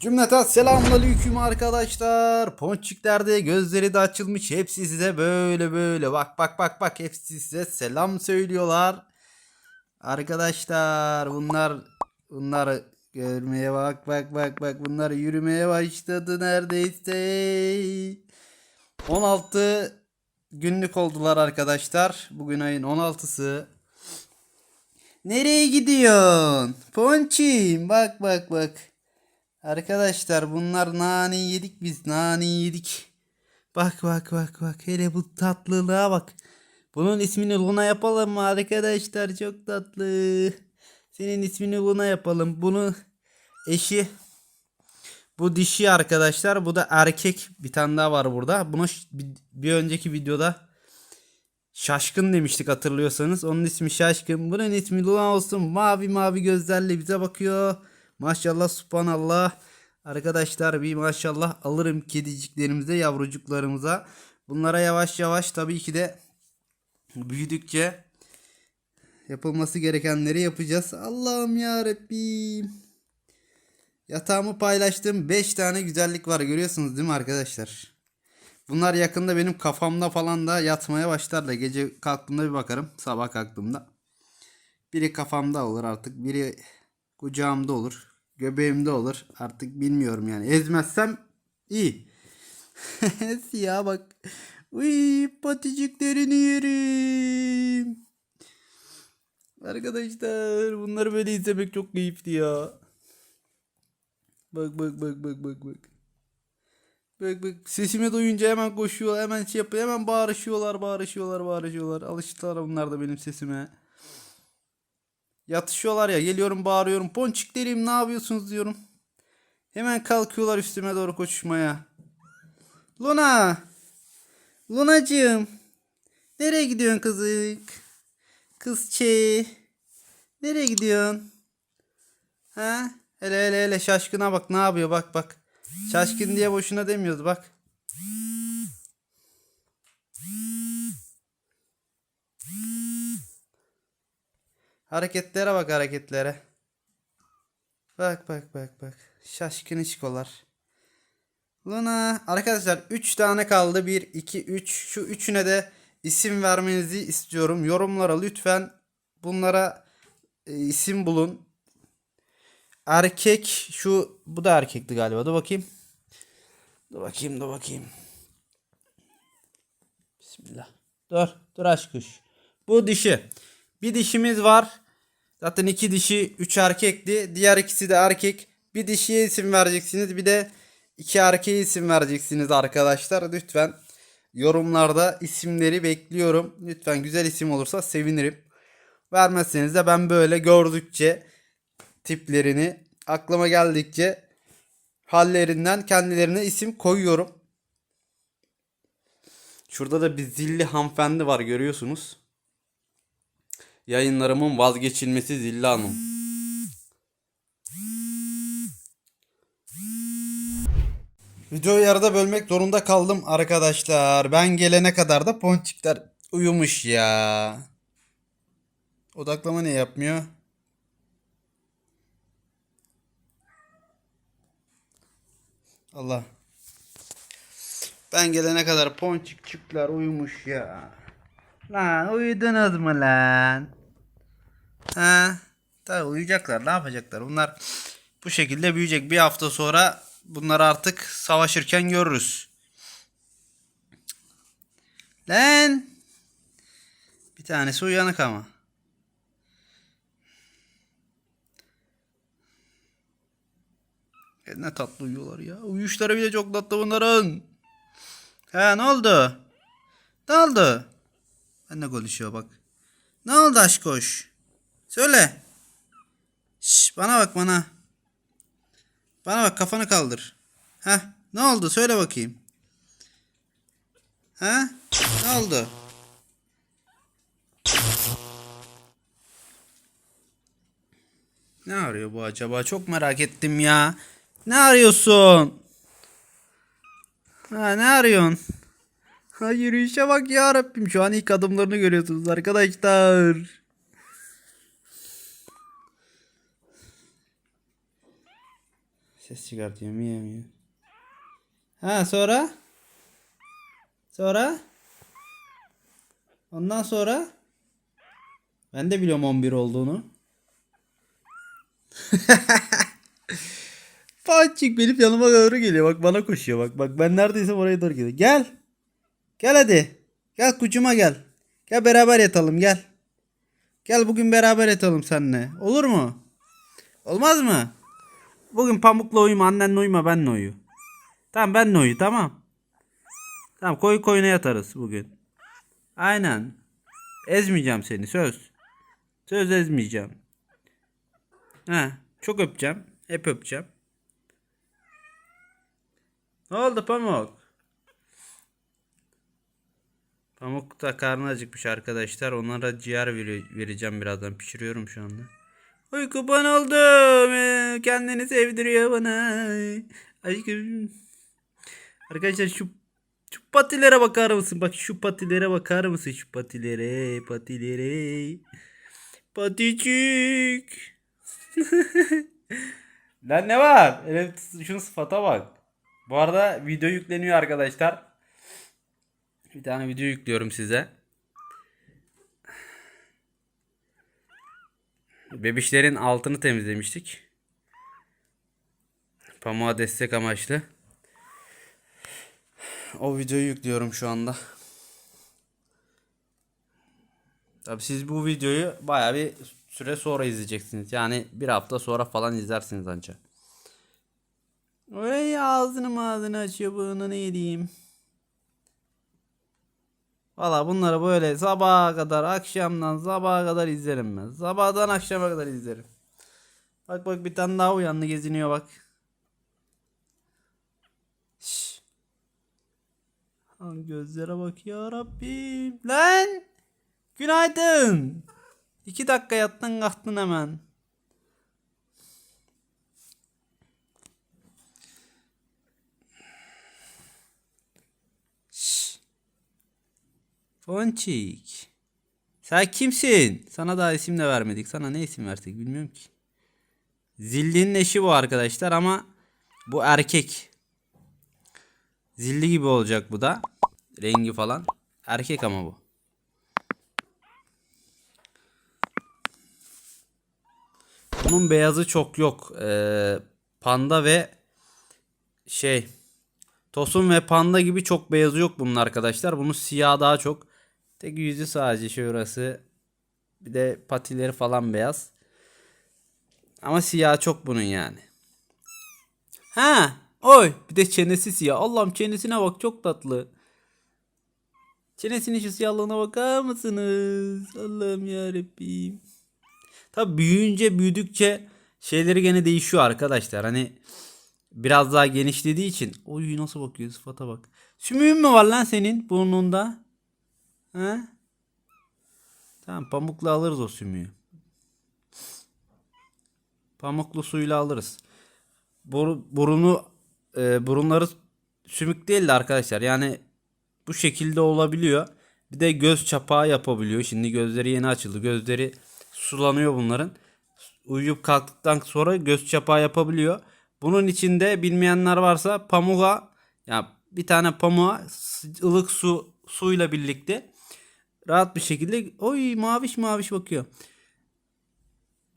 Cümleten selamünaleyküm arkadaşlar. Ponçikler de gözleri de açılmış. Hepsi size böyle böyle bak bak bak bak hepsi size selam söylüyorlar. Arkadaşlar bunlar bunlar görmeye bak bak bak bak bunlar yürümeye başladı neredeyse. 16 günlük oldular arkadaşlar. Bugün ayın 16'sı. Nereye gidiyorsun? Ponçim bak bak bak. Arkadaşlar bunlar nane yedik biz nane yedik. Bak bak bak bak hele bu tatlılığa bak. Bunun ismini Luna yapalım mı arkadaşlar çok tatlı. Senin ismini Luna yapalım. Bunu eşi bu dişi arkadaşlar bu da erkek bir tane daha var burada. Bunu bir önceki videoda Şaşkın demiştik hatırlıyorsanız. Onun ismi Şaşkın. Bunun ismi Luna olsun. Mavi mavi gözlerle bize bakıyor. Maşallah subhanallah. Arkadaşlar bir maşallah alırım kediciklerimize yavrucuklarımıza. Bunlara yavaş yavaş tabii ki de büyüdükçe yapılması gerekenleri yapacağız. Allah'ım ya Rabbim. Yatağımı paylaştığım 5 tane güzellik var görüyorsunuz değil mi arkadaşlar? Bunlar yakında benim kafamda falan da yatmaya başlarlar. Gece kalktığımda bir bakarım. Sabah kalktığımda. Biri kafamda olur artık. Biri kucağımda olur. Göbeğimde olur. Artık bilmiyorum yani. Ezmezsem iyi. Siyah bak. Uy paticiklerini yerim. Arkadaşlar bunları böyle izlemek çok keyifli ya. Bak bak bak bak bak bak. Bak bak sesimi duyunca hemen koşuyor hemen şey yapıyor hemen bağırışıyorlar bağırışıyorlar bağırışıyorlar alıştılar bunlar da benim sesime. Yatışıyorlar ya geliyorum bağırıyorum ponçiklerim ne yapıyorsunuz diyorum. Hemen kalkıyorlar üstüme doğru koşmaya. Luna. Lunacığım. Nereye gidiyorsun kızık? Kızçe. Nereye gidiyorsun? Ha? Hele hele hele şaşkına bak ne yapıyor bak bak. Şaşkın diye boşuna demiyoruz bak. Hareketlere bak hareketlere. Bak bak bak bak. Şaşkın işkolar. Luna. Arkadaşlar 3 tane kaldı. 1, 2, 3. Şu üçüne de isim vermenizi istiyorum. Yorumlara lütfen bunlara e, isim bulun. Erkek şu bu da erkekti galiba. Dur bakayım. Dur bakayım dur bakayım. Bismillah. Dur dur aşk kuş. Bu dişi. Bir dişimiz var. Zaten iki dişi, üç erkekti. Diğer ikisi de erkek. Bir dişiye isim vereceksiniz. Bir de iki erkeğe isim vereceksiniz arkadaşlar. Lütfen yorumlarda isimleri bekliyorum. Lütfen güzel isim olursa sevinirim. Vermezseniz de ben böyle gördükçe tiplerini aklıma geldikçe hallerinden kendilerine isim koyuyorum. Şurada da bir zilli hanımefendi var görüyorsunuz. Yayınlarımın vazgeçilmesi Zilli Hanım. Videoyu yarıda bölmek zorunda kaldım arkadaşlar. Ben gelene kadar da ponçikler uyumuş ya. Odaklama ne yapmıyor? Allah. Ben gelene kadar ponçikçikler uyumuş ya. Lan uyudunuz mu lan? Ha? Tabii uyuyacaklar. Ne yapacaklar? Bunlar bu şekilde büyüyecek. Bir hafta sonra bunları artık savaşırken görürüz. Lan! Bir tanesi uyanık ama. E, Ne tatlı uyuyorlar ya. Uyuşları bile çok tatlı bunların. Ha ne oldu? Ne oldu? Ben de konuşuyor bak. Ne oldu aşkoş? Söyle. Şş, bana bak bana. Bana bak kafanı kaldır. Ha ne oldu söyle bakayım. Ha ne oldu? Ne arıyor bu acaba? Çok merak ettim ya. Ne arıyorsun? Ha ne arıyorsun? Ha yürüyüşe bak ya Rabbim. Şu an ilk adımlarını görüyorsunuz arkadaşlar. Ses çıkartıyor. Miye miye. Ha sonra? Sonra? Ondan sonra? Ben de biliyorum 11 olduğunu. Fatih benim yanıma doğru geliyor. Bak bana koşuyor. Bak bak ben neredeyse oraya doğru geliyor. Gel. Gel hadi. Gel kucuma gel. Gel beraber yatalım gel. Gel bugün beraber yatalım seninle. Olur mu? Olmaz mı? Bugün pamukla uyuma, annenle uyuma, benle uyu. Tamam benle uyu tamam. Tamam koy koyuna yatarız bugün. Aynen. Ezmeyeceğim seni söz. Söz ezmeyeceğim. Ha, çok öpeceğim. Hep öpeceğim. Ne oldu Pamuk? Pamuk da karnı acıkmış arkadaşlar. Onlara ciğer vereceğim birazdan. Pişiriyorum şu anda. Oy kurban oldum. Ee, Kendini sevdiriyor bana. Aşkım. Arkadaşlar şu şu patilere bakar mısın? Bak şu patilere bakar mısın? Şu patilere, patilere. Paticik. Lan ne var? Evet, şunun sıfata bak. Bu arada video yükleniyor arkadaşlar. Bir tane video yüklüyorum size. Bebişlerin altını temizlemiştik. Pamuğa destek amaçlı. O videoyu yüklüyorum şu anda. Tabi siz bu videoyu baya bir süre sonra izleyeceksiniz. Yani bir hafta sonra falan izlersiniz anca. Oy ağzını ağzını açıyor bunu ne diyeyim. Valla bunları böyle sabaha kadar akşamdan sabaha kadar izlerim ben. Sabahtan akşama kadar izlerim. Bak bak bir tane daha uyandı geziniyor bak. Şşş. Lan gözlere bak ya Rabbim. Lan! Günaydın. İki dakika yattın kalktın hemen. Ponçik. Sen kimsin? Sana daha isim de vermedik. Sana ne isim versek bilmiyorum ki. Zilli'nin eşi bu arkadaşlar ama bu erkek. Zilli gibi olacak bu da. Rengi falan. Erkek ama bu. Bunun beyazı çok yok. Ee, panda ve şey Tosun ve panda gibi çok beyazı yok bunun arkadaşlar. Bunun siyah daha çok. Tek yüzü sadece şurası. Bir de patileri falan beyaz. Ama siyah çok bunun yani. Ha, oy bir de çenesi siyah. Allah'ım çenesine bak çok tatlı. Çenesinin şu siyahlığına bakar mısınız? Allah'ım yarabbim. Tabi büyüyünce büyüdükçe şeyleri gene değişiyor arkadaşlar. Hani biraz daha genişlediği için. Oy nasıl bakıyor sıfata bak. Sümüğün mü var lan senin burnunda? He? Tamam pamukla alırız o sümüğü. Pamuklu suyla alırız. Bur- burunu e, burunları sümük değil de arkadaşlar. Yani bu şekilde olabiliyor. Bir de göz çapağı yapabiliyor. Şimdi gözleri yeni açıldı. Gözleri sulanıyor bunların. Uyuyup kalktıktan sonra göz çapağı yapabiliyor. Bunun içinde bilmeyenler varsa pamuğa ya bir tane pamuğa ılık su suyla birlikte rahat bir şekilde oy maviş maviş bakıyor.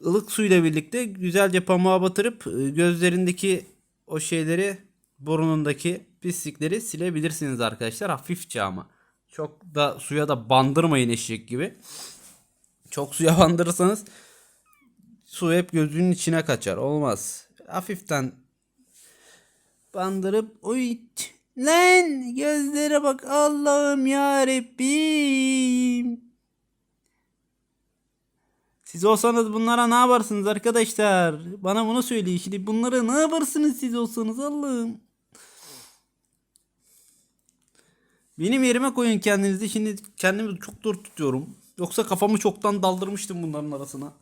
Ilık suyla birlikte güzelce pamuğa batırıp e, gözlerindeki o şeyleri burnundaki pislikleri silebilirsiniz arkadaşlar hafifçe ama. Çok da suya da bandırmayın eşek gibi. Çok suya bandırırsanız su hep gözünün içine kaçar. Olmaz. Hafiften bandırıp oy lan gözlere bak Allah'ım ya Rabbim. Siz olsanız bunlara ne yaparsınız arkadaşlar? Bana bunu söyleyin. Şimdi bunlara ne yaparsınız siz olsanız Allah'ım? Benim yerime koyun kendinizi. Şimdi kendimi çok zor tutuyorum. Yoksa kafamı çoktan daldırmıştım bunların arasına.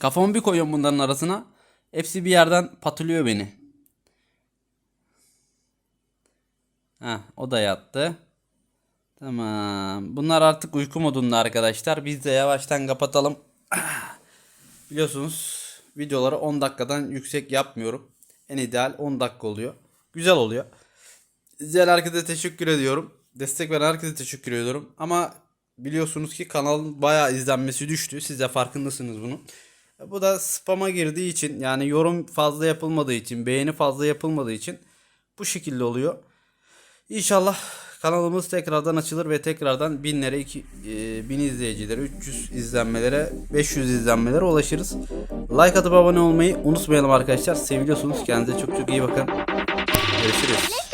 Kafamı bir koyuyorum bunların arasına. Hepsi bir yerden patılıyor beni. Ha, o da yattı. Tamam. Bunlar artık uyku modunda arkadaşlar. Biz de yavaştan kapatalım. Biliyorsunuz videoları 10 dakikadan yüksek yapmıyorum. En ideal 10 dakika oluyor. Güzel oluyor. İzleyen herkese teşekkür ediyorum. Destek veren herkese teşekkür ediyorum. Ama biliyorsunuz ki kanalın bayağı izlenmesi düştü. Siz de farkındasınız bunun. Bu da spama girdiği için yani yorum fazla yapılmadığı için, beğeni fazla yapılmadığı için bu şekilde oluyor. İnşallah kanalımız tekrardan açılır ve tekrardan binlere, iki, e, bin izleyicilere, 300 izlenmelere, 500 izlenmelere ulaşırız. Like atıp abone olmayı unutmayalım arkadaşlar. Seviliyorsunuz. Kendinize çok çok iyi bakın. Görüşürüz.